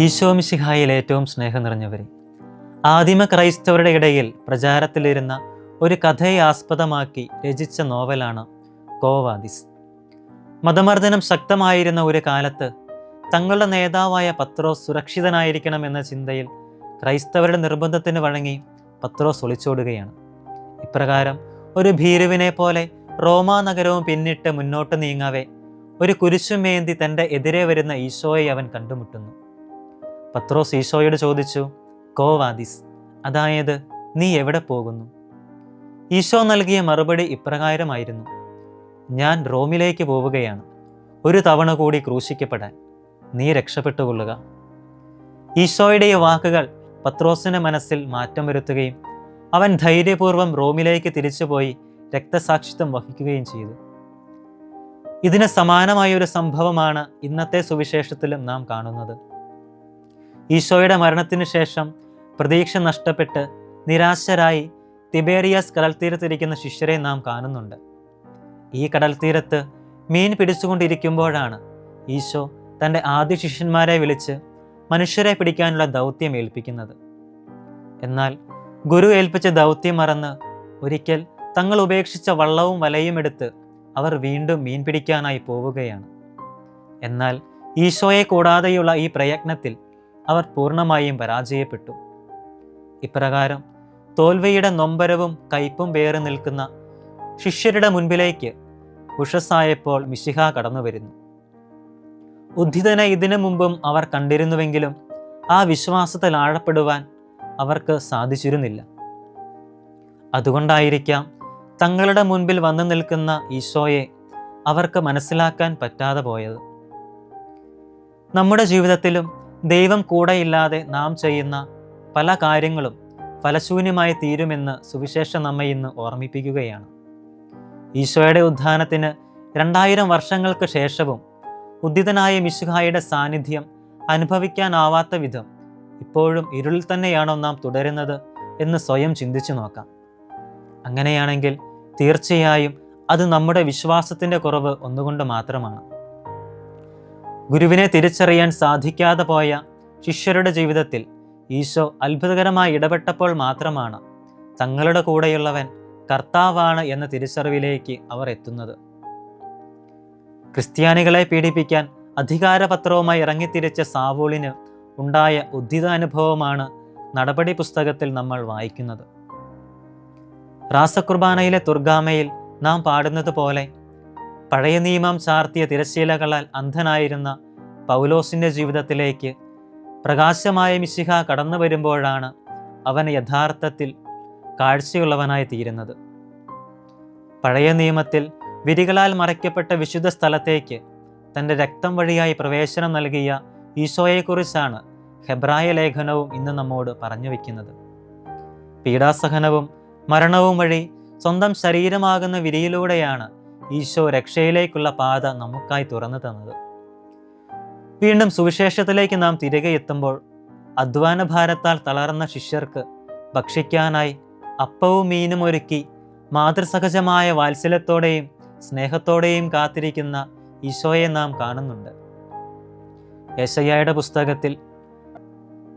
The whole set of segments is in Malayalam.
ഈശോമിശിഹായിൽ ഏറ്റവും സ്നേഹം നിറഞ്ഞവരെ. ആദിമ ക്രൈസ്തവരുടെ ഇടയിൽ പ്രചാരത്തിലിരുന്ന ഒരു കഥയെ ആസ്പദമാക്കി രചിച്ച നോവലാണ് കോവാദിസ് മതമർദ്ദനം ശക്തമായിരുന്ന ഒരു കാലത്ത് തങ്ങളുടെ നേതാവായ പത്രോ സുരക്ഷിതനായിരിക്കണം എന്ന ചിന്തയിൽ ക്രൈസ്തവരുടെ നിർബന്ധത്തിന് വഴങ്ങി പത്രോസ് ഒളിച്ചോടുകയാണ്. ഇപ്രകാരം ഒരു ഭീരുവിനെ പോലെ റോമാ നഗരവും പിന്നിട്ട് മുന്നോട്ട് നീങ്ങാവേ ഒരു കുരിശുമേന്തി തന്റെ എതിരെ വരുന്ന ഈശോയെ അവൻ കണ്ടുമുട്ടുന്നു. പത്രോസ് ഈശോയോട് ചോദിച്ചു കോവാദിസ് അതായത് നീ എവിടെ പോകുന്നു? ഈശോ നൽകിയ മറുപടി ഇപ്രകാരമായിരുന്നു ഞാൻ റോമിലേക്ക് പോവുകയാണ്. ഒരു തവണ കൂടി ക്രൂശിക്കപ്പെടാൻ. നീ രക്ഷപ്പെട്ടുകൊള്ളുക. ഈശോയുടെ വാക്കുകൾ പത്രോസിന്റെ മനസ്സിൽ മാറ്റം വരുത്തുകയും അവൻ ധൈര്യപൂർവം റോമിലേക്ക് തിരിച്ചുപോയി രക്തസാക്ഷിത്വം വഹിക്കുകയും ചെയ്തു. ഇതിന് സമാനമായ ഒരു സംഭവമാണ് ഇന്നത്തെ സുവിശേഷത്തിലും നാം കാണുന്നത്. ഈശോയുടെ മരണത്തിന് ശേഷം പ്രതീക്ഷ നഷ്ടപ്പെട്ട് നിരാശരായി തിബേറിയസ് കടൽത്തീരത്തിരിക്കുന്ന ശിഷ്യരെ നാം കാണുന്നുണ്ട്. ഈ കടൽത്തീരത്ത് മീൻ പിടിച്ചുകൊണ്ടിരിക്കുമ്പോഴാണ് ഈശോ തന്റെ ആദ്യ ശിഷ്യന്മാരെ വിളിച്ച് മനുഷ്യരെ പിടിക്കാനുള്ള ദൗത്യം ഏൽപ്പിക്കുന്നത്. എന്നാൽ ഗുരു ഏൽപ്പിച്ച ദൗത്യം മറന്ന് ഒരിക്കൽ തങ്ങൾ ഉപേക്ഷിച്ച വള്ളവും വലയും എടുത്ത് അവർ വീണ്ടും മീൻ പിടിക്കാനായി പോവുകയാണ്. എന്നാൽ ഈശോയെ കൂടാതെയുള്ള ഈ പ്രയത്നത്തിൽ അവർ പൂർണമായും പരാജയപ്പെട്ടു. ഇപ്രകാരം തോൽവിയുടെ നൊമ്പരവും കയ്പും പേറി നിൽക്കുന്ന ശിഷ്യരുടെ മുൻപിലേക്ക് ഉഷസ്സായപ്പോൾ മിശിഹ കടന്നു വരുന്നു ഉദ്ധിതനെ ഇതിനു മുമ്പും അവർ കണ്ടിരുന്നുവെങ്കിലും ആ വിശ്വാസത്തിൽ ആഴപ്പെടുവാൻ അവർക്ക് സാധിച്ചിരുന്നില്ല. അതുകൊണ്ടായിരിക്കാം തങ്ങളുടെ മുൻപിൽ വന്നു നിൽക്കുന്ന ഈശോയെ അവർക്ക് മനസ്സിലാക്കാൻ പറ്റാതെ പോയത്. നമ്മുടെ ജീവിതത്തിലും ദൈവം കൂടെയില്ലാതെ നാം ചെയ്യുന്ന പല കാര്യങ്ങളും ഫലശൂന്യമായി തീരുമെന്ന് സുവിശേഷം നമ്മെ ഇന്ന് ഓർമ്മിപ്പിക്കുകയാണ്. ഈശോയുടെ ഉദ്ധാനത്തിന് രണ്ടായിരം വർഷങ്ങൾക്ക് ശേഷവും ഉദ്ധിതനായ മിശുഹായുടെ സാന്നിധ്യം അനുഭവിക്കാനാവാത്ത വിധം ഇപ്പോഴും ഇരുളിൽ തന്നെയാണോ നാം തുടരുന്നത് എന്ന് സ്വയം ചിന്തിച്ചു നോക്കാം. അങ്ങനെയാണെങ്കിൽ തീർച്ചയായും അത് നമ്മുടെ വിശ്വാസത്തിന്റെ കുറവ് ഒന്നുകൊണ്ട് മാത്രമാണ്. ഗുരുവിനെ തിരിച്ചറിയാൻ സാധിക്കാതെ പോയ ശിഷ്യരുടെ ജീവിതത്തിൽ ഈശോ അത്ഭുതകരമായി ഇടപെട്ടപ്പോൾ മാത്രമാണ് തങ്ങളുടെ കൂടെയുള്ളവൻ കർത്താവാണ് എന്ന തിരിച്ചറിവിലേക്ക് അവർ എത്തുന്നത്. ക്രിസ്ത്യാനികളെ പീഡിപ്പിക്കാൻ അധികാരപത്രവുമായി ഇറങ്ങിത്തിരിച്ച സാവൂളിന് ഉണ്ടായ ഉദ്ധിതാനുഭവമാണ് നടപടി പുസ്തകത്തിൽ നമ്മൾ വായിക്കുന്നത്. റാസകുർബാനയിലെ തുർഗാമയിൽ നാം പാടുന്നത് പോലെ പഴയ നിയമം ചാർത്തിയ തിരശ്ശീലകളാൽ അന്ധനായിരുന്ന പൗലോസിന്റെ ജീവിതത്തിലേക്ക് പ്രകാശമായ മിശിഹ കടന്നു വരുമ്പോഴാണ് അവൻ യഥാർത്ഥത്തിൽ കാഴ്ചയുള്ളവനായി തീരുന്നത്. പഴയ നിയമത്തിൽ വിരികളാൽ മറയ്ക്കപ്പെട്ട വിശുദ്ധ സ്ഥലത്തേക്ക് തന്റെ രക്തം വഴിയായി പ്രവേശനം നൽകിയ ഈശോയെക്കുറിച്ചാണ് ഹെബ്രായ ലേഖനവും ഇന്ന് നമ്മോട് പറഞ്ഞു വയ്ക്കുന്നത് പീഡാസഹനവും മരണവും വഴി സ്വന്തം ശരീരമാകുന്ന വിരിയിലൂടെയാണ് ഈശോ രക്ഷയിലേക്കുള്ള പാത നമുക്കായി തുറന്നു തന്നത്. വീണ്ടും സുവിശേഷത്തിലേക്ക് നാം തിരികെ എത്തുമ്പോൾ അധ്വാന ഭാരത്താൽ തളർന്ന ശിഷ്യർക്ക് ഭക്ഷിക്കാനായി അപ്പവും മീനും ഒരുക്കി മാതൃസഹജമായ വാത്സല്യത്തോടെയും സ്നേഹത്തോടെയും കാത്തിരിക്കുന്ന ഈശോയെ നാം കാണുന്നുണ്ട്. യേശയ്യയുടെ പുസ്തകത്തിൽ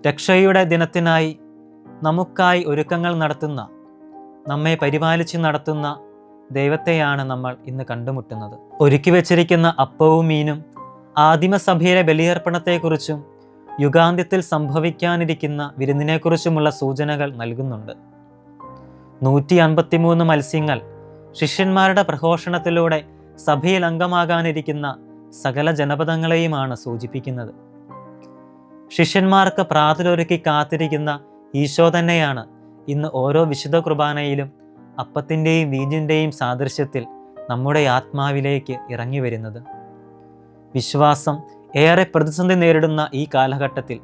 രക്ഷയുടെ ദിനത്തിനായി നമുക്കായി ഒരുക്കങ്ങൾ നടത്തുന്ന നമ്മെ പരിപാലിച്ച് നടത്തുന്ന ദൈവത്തെയാണ് നമ്മൾ ഇന്ന് കണ്ടുമുട്ടുന്നത്. ഒരുക്കി വച്ചിരിക്കുന്ന അപ്പവും മീനും ആദിമസഭയിലെ ബലിയർപ്പണത്തെക്കുറിച്ചും യുഗാന്ത്യത്തിൽ സംഭവിക്കാനിരിക്കുന്ന വിരുന്നിനെക്കുറിച്ചുമുള്ള സൂചനകൾ നൽകുന്നുണ്ട്. നൂറ്റി അൻപത്തിമൂന്ന് മത്സ്യങ്ങൾ ശിഷ്യന്മാരുടെ പ്രഘോഷണത്തിലൂടെ സഭയിൽ അംഗമാകാനിരിക്കുന്ന സകല ജനപദങ്ങളെയുമാണ് സൂചിപ്പിക്കുന്നത്. ശിഷ്യന്മാർക്ക് പ്രാതലൊരുക്കി കാത്തിരിക്കുന്ന ഈശോ തന്നെയാണ് ഇന്ന് ഓരോ വിശുദ്ധ കുർബാനയിലും അപ്പത്തിന്റെയും വീഞ്ഞിന്റെയും സാദൃശ്യത്തിൽ നമ്മുടെ ആത്മാവിലേക്ക് ഇറങ്ങി വരുന്നത്. വിശ്വാസം ഏറെ പ്രതിസന്ധി നേരിടുന്ന ഈ കാലഘട്ടത്തിൽ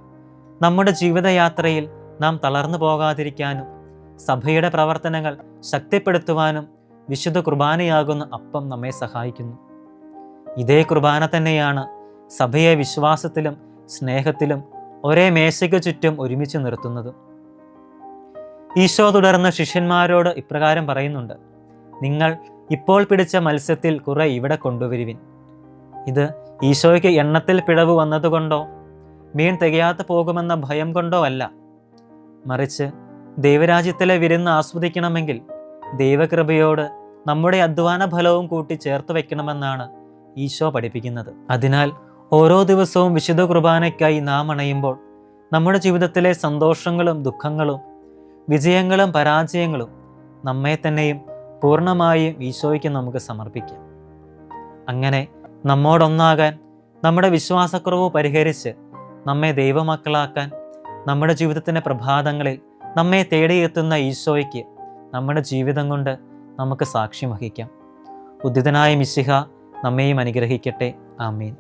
നമ്മുടെ ജീവിതയാത്രയിൽ നാം തളർന്നു പോകാതിരിക്കാനും സഭയുടെ പ്രവർത്തനങ്ങൾ ശക്തിപ്പെടുത്തുവാനും വിശുദ്ധ കുർബാനയാകുന്ന അപ്പം നമ്മെ സഹായിക്കുന്നു. ഇതേ കുർബാന തന്നെയാണ് സഭയെ വിശ്വാസത്തിലും സ്നേഹത്തിലും ഒരേ മേശയ്ക്ക് ചുറ്റും ഒരുമിച്ച് നിർത്തുന്നത്. ഈശോ തുടർന്ന് ശിഷ്യന്മാരോട് ഇപ്രകാരം പറയുന്നുണ്ട് നിങ്ങൾ ഇപ്പോൾ പിടിച്ച മത്സ്യത്തിൽ കുറെ ഇവിടെ കൊണ്ടുവരുവിൻ. ഇത് ഈശോയ്ക്ക് എണ്ണത്തിൽ പിഴവ് വന്നതുകൊണ്ടോ? മീൻ തികയാതെ പോകുമെന്ന ഭയം കൊണ്ടോ അല്ല. മറിച്ച് ദൈവരാജ്യത്തിലെ വിരുന്ന് ആസ്വദിക്കണമെങ്കിൽ ദൈവകൃപയോട് നമ്മുടെ അധ്വാന ഫലവും കൂട്ടി ചേർത്ത് വയ്ക്കണമെന്നാണ് ഈശോ പഠിപ്പിക്കുന്നത്. അതിനാൽ ഓരോ ദിവസവും വിശുദ്ധ കുർബാനയ്ക്കായി നാം അണയുമ്പോൾ നമ്മുടെ ജീവിതത്തിലെ സന്തോഷങ്ങളും ദുഃഖങ്ങളും വിജയങ്ങളും പരാജയങ്ങളും നമ്മെ തന്നെയും പൂർണമായും ഈശോയ്ക്ക് നമുക്ക് സമർപ്പിക്കാം. അങ്ങനെ നമ്മോടൊന്നാകാൻ നമ്മുടെ വിശ്വാസക്കുറവ് പരിഹരിച്ച് നമ്മെ ദൈവമക്കളാക്കാൻ നമ്മുടെ ജീവിതത്തിന്റെ പ്രഭാതങ്ങളിൽ നമ്മെ തേടിയെത്തുന്ന ഈശോയ്ക്ക് നമ്മുടെ ജീവിതം കൊണ്ട് നമുക്ക് സാക്ഷ്യം വഹിക്കാം. ഉദിതനായ മിശിഹ നമ്മെയും അനുഗ്രഹിക്കട്ടെ. ആമീൻ.